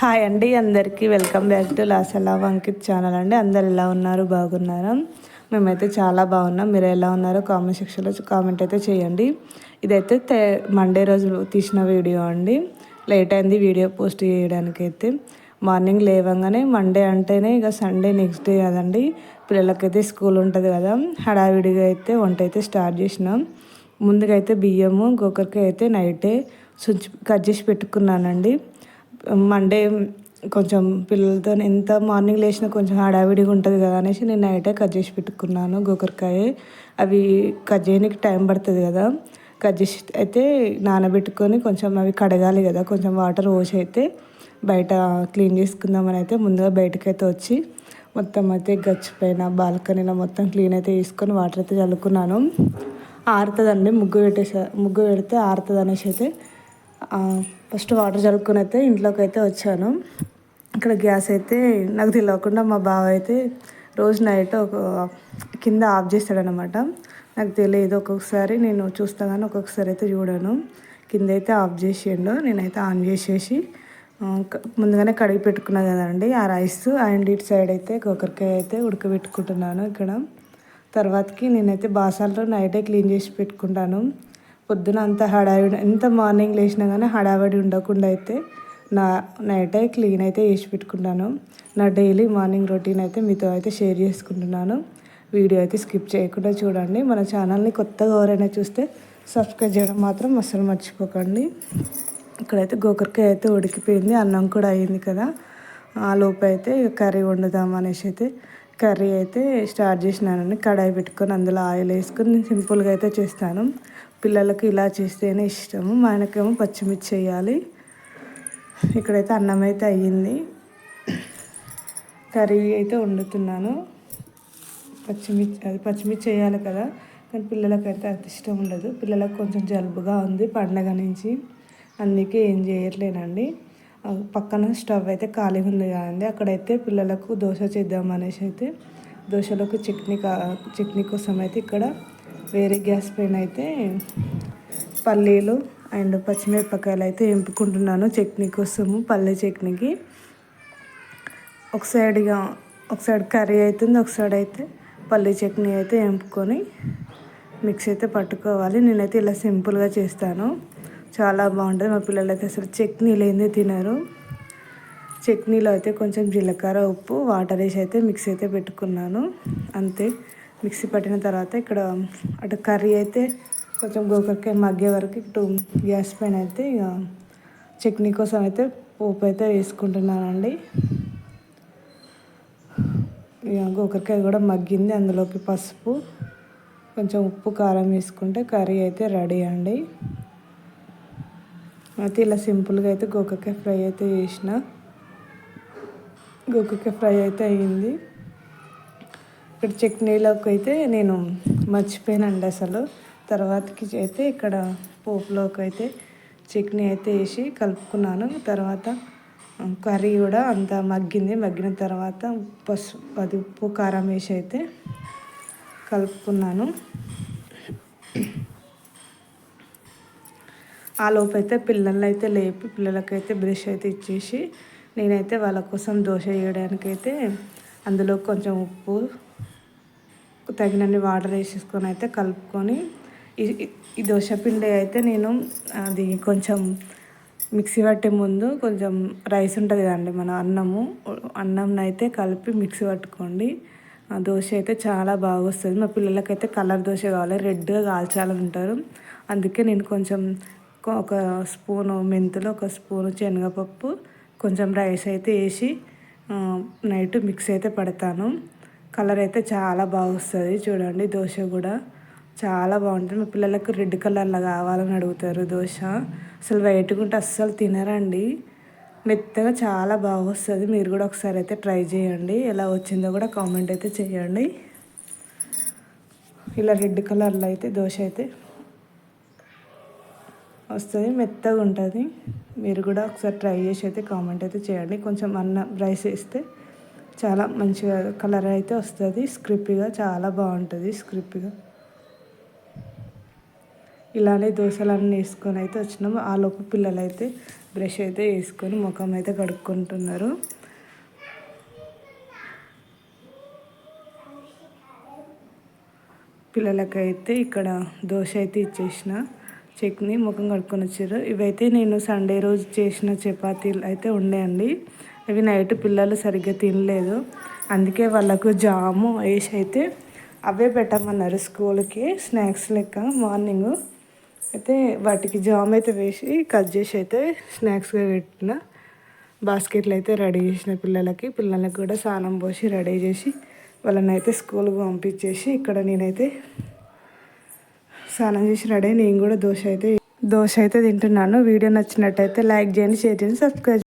Hi అండి అందరికీ welcome back to లాసలా వంకిత్ ఛానల్ అండి. అందరు ఎలా ఉన్నారు? బాగున్నారా? మేమైతే చాలా బాగున్నాం. మీరు ఎలా ఉన్నారో కామెంట్ సెక్షన్లో కామెంట్ అయితే చేయండి. ఇదైతే మండే రోజు తీసిన వీడియో అండి. లేట్ అయింది వీడియో పోస్ట్ చేయడానికి అయితే మార్నింగ్ లేవగానే మండే అంటేనే ఇక సండే నెక్స్ట్ డే కదండి. పిల్లలకైతే స్కూల్ ఉంటుంది కదా. హడావిడిగా అయితే వంట అయితే స్టార్ట్ చేసినాం. ముందుగా అయితే బియ్యము గోకరికి అయితే నైటే సుంచి కట్ చేసి పెట్టుకున్నానండి. మండే కొంచెం పిల్లలతో ఎంత మార్నింగ్ లేచినా కొంచెం హడావిడిగా ఉంటుంది కదా అనేసి నేను నైటే కట్ చేసి పెట్టుకున్నాను గోకరకాయ. అవి కట్ చేయడానికి టైం పడుతుంది కదా. కట్ చేసి అయితే నానబెట్టుకొని కొంచెం అవి కడగాలి కదా. కొంచెం వాటర్ పోసి అయితే బయట క్లీన్ చేసుకుందామని అయితే ముందుగా బయటకైతే వచ్చి మొత్తం అయితే గచ్చిపోయిన బాల్కనీలో మొత్తం క్లీన్ అయితే తీసుకొని వాటర్ అయితే చల్లుకున్నాను. ఆరుతుందండి. ముగ్గు పెట్టేసా ముగ్గు పెడితే ఆరుతుంది అనేసి అయితే ఫస్ట్ వాటర్ చల్లుకొని అయితే ఇంట్లోకి అయితే వచ్చాను. ఇక్కడ గ్యాస్ అయితే నాకు తెలియకుండా మా బావ అయితే రోజు నైట్ ఒక కింద ఆఫ్ చేస్తాడనమాట నాకు తెలియదు ఒక్కొక్కసారి నేను చూస్తా కానీ ఒక్కొక్కసారి అయితే చూడను. కింద అయితే ఆఫ్ చేసిండు నేనైతే ఆన్ చేసేసి ముందుగానే కడిగి పెట్టుకున్నా కదండి ఆ రైస్. అండ్ ఇటు సైడ్ అయితే కొకరికాయ అయితే ఉడకబెట్టుకుంటున్నాను ఇక్కడ. తర్వాతకి నేనైతే బాసాల్లో నైటే క్లీన్ చేసి పెట్టుకుంటాను. పొద్దున అంత హడావిడి ఎంత మార్నింగ్ లేచినా కానీ హడావిడి ఉండకుండా అయితే నా నైట్ అయి క్లీన్ అయితే చేసి పెట్టుకుంటాను నా డైలీ మార్నింగ్ రొటీన్ అయితే మీతో అయితే షేర్ చేసుకుంటున్నాను. వీడియో అయితే స్కిప్ చేయకుండా చూడండి. మన ఛానల్ని కొత్తగా ఎవరైనా చూస్తే సబ్స్క్రైబ్ చేయడం మాత్రం అస్సలు మర్చిపోకండి. ఇక్కడైతే గోకరకాయ అయితే ఉడికిపోయింది. అన్నం కూడా అయింది కదా. ఆ లోపు అయితే కర్రీ వండుదాం అనేసి అయితే కర్రీ అయితే స్టార్ట్ చేసినానండి. కడాయి పెట్టుకొని అందులో ఆయిల్ వేసుకొని నేను సింపుల్గా అయితే చేస్తాను. పిల్లలకు ఇలా చేస్తేనే ఇష్టము. మా ఆయనకేమో పచ్చిమిర్చి వేయాలి. ఇక్కడైతే అన్నం అయితే అయ్యింది. కర్రీ అయితే వండుతున్నాను. పచ్చిమిర్చి అది పచ్చిమిర్చి వేయాలి కదా. కానీ పిల్లలకైతే అంత ఇష్టం ఉండదు. పిల్లలకు కొంచెం జలుబుగా ఉంది పండగ నుంచి. అందుకే ఏం చేయట్లేనండి. పక్కన స్టవ్ అయితే ఖాళీగా ఉంది కదండి. అక్కడైతే పిల్లలకు దోశ చేద్దాం అనేసి అయితే దోశలకు చట్నీ కా చట్నీ కోసం అయితే ఇక్కడ వేరే గ్యాస్ పైన అయితే పల్లీలు అండ్ పచ్చిమిరపకాయలు అయితే ఎంపుకుంటున్నాను చట్నీ కోసము పల్లె చట్నీకి. ఒక సైడ్గా ఒక సైడ్ కర్రీ అవుతుంది ఒక సైడ్ అయితే పల్లీ చట్నీ అయితే ఎంపుకొని మిక్స్ అయితే పట్టుకోవాలి. నేనైతే ఇలా సింపుల్గా చేస్తాను. చాలా బాగుంటుంది. మా పిల్లలు అయితే అసలు చట్నీ లేనిదే తినరు. చట్నీలో అయితే కొంచెం జీలకర్ర ఉప్పు వాటర్ వేసి అయితే మిక్స్ అయితే పెట్టుకున్నాను. అంతే. మిక్సీ పట్టిన తర్వాత ఇక్కడ అటు కర్రీ అయితే కొంచెం గోకరకాయ మగ్గే వరకు ఇటు గ్యాస్ పైన అయితే ఇక చట్నీ కోసం అయితే పోపు అయితే వేసుకుంటున్నానండి. ఇక గోకరకాయ కూడా మగ్గింది అందులోకి పసుపు కొంచెం ఉప్పు కారం వేసుకుంటే కర్రీ అయితే రెడీ అండి. అయితే ఇలా సింపుల్గా అయితే గోకరకాయ ఫ్రై అయితే చేసిన. గోకరకాయ ఫ్రై అయితే అయ్యింది ఇక్కడ చట్నీలోకి అయితే నేను మర్చిపోయానండి అసలు. తర్వాతకి అయితే ఇక్కడ పోపులోకి అయితే చట్నీ అయితే వేసి కలుపుకున్నాను. తర్వాత కర్రీ కూడా అంత మగ్గింది. మగ్గిన తర్వాత పసుపు అది ఉప్పు కారం వేసి అయితే కలుపుకున్నాను. ఆ లోపు అయితే పిల్లల్ని అయితే లేపి పిల్లలకైతే బ్రష్ అయితే ఇచ్చేసి నేనైతే వాళ్ళ కోసం దోశ వేయడానికైతే అందులో కొంచెం ఉప్పు తగినన్ని వాటర్ వేసేసుకొని అయితే కలుపుకొని ఈ దోశ పిండి అయితే నేను అది కొంచెం మిక్సీ పట్టే ముందు కొంచెం రైస్ ఉంటుంది కదండి మన అన్నము అన్నం అయితే కలిపి మిక్సీ పట్టుకోండి. ఆ దోశ అయితే చాలా బాగా వస్తుంది. మా పిల్లలకైతే కలర్ దోశ కావాలి రెడ్గా కాల్చాలని ఉంటారు. అందుకే నేను కొంచెం ఒక స్పూను మెంతులు ఒక స్పూను శనగపప్పు కొంచెం రైస్ అయితే వేసి నైట్ మిక్స్ అయితే పెడతాను. కలర్ అయితే చాలా బాగా వస్తుంది చూడండి దోశ కూడా. చాలా బాగుంటుంది. మా పిల్లలకు రెడ్ కలర్లో కావాలని అడుగుతారు దోశ. అసలు వైట్గా ఉంటే అస్సలు తినరండి. మెత్తగా చాలా బాగా వస్తుంది మీరు కూడా ఒకసారి అయితే ట్రై చేయండి. ఎలా వచ్చిందో కూడా కామెంట్ అయితే చేయండి. ఇలా రెడ్ కలర్లో అయితే దోశ అయితే వస్తుంది. మెత్తగా ఉంటుంది మీరు కూడా ఒకసారి ట్రై చేసి అయితే కామెంట్ అయితే చేయండి. కొంచెం అన్న రైస్ వేస్తే చాలా మంచిగా కలర్ అయితే వస్తుంది. స్క్రిప్గా చాలా బాగుంటుంది స్క్రిప్గా ఇలానే దోశలన్నీ వేసుకొని అయితే వచ్చినాము. ఆ లోపు పిల్లలు అయితే బ్రష్ అయితే వేసుకొని ముఖం అయితే కడుక్కుంటున్నారు. పిల్లలకైతే ఇక్కడ దోశ అయితే ఇచ్చేసిన. చట్నీ ముఖం కడుక్కొని వచ్చారు ఇవైతే నేను సండే రోజు చేసిన చపాతీలు అయితే ఉండేయండి అవి నైట్ పిల్లలు సరిగ్గా తినలేదు. అందుకే వాళ్ళకు జాము వేసి అయితే అవే పెట్టమన్నారు స్కూల్కి స్నాక్స్ లెక్క మార్నింగ్. అయితే వాటికి జామ్ అయితే వేసి కట్ చేసి అయితే స్నాక్స్గా పెట్టిన. బాస్కెట్లు అయితే రెడీ చేసిన పిల్లలకి పిల్లలకి కూడా స్నానం పోసి రెడీ చేసి వాళ్ళని అయితే స్కూల్కి పంపించేసి ఇక్కడ నేనైతే స్నానం చేసి రెడీ నేను కూడా దోశ అయితే దోశ అయితే తింటున్నాను. వీడియో నచ్చినట్టయితే లైక్ చేయండి షేర్ చేయండి సబ్స్క్రైబ్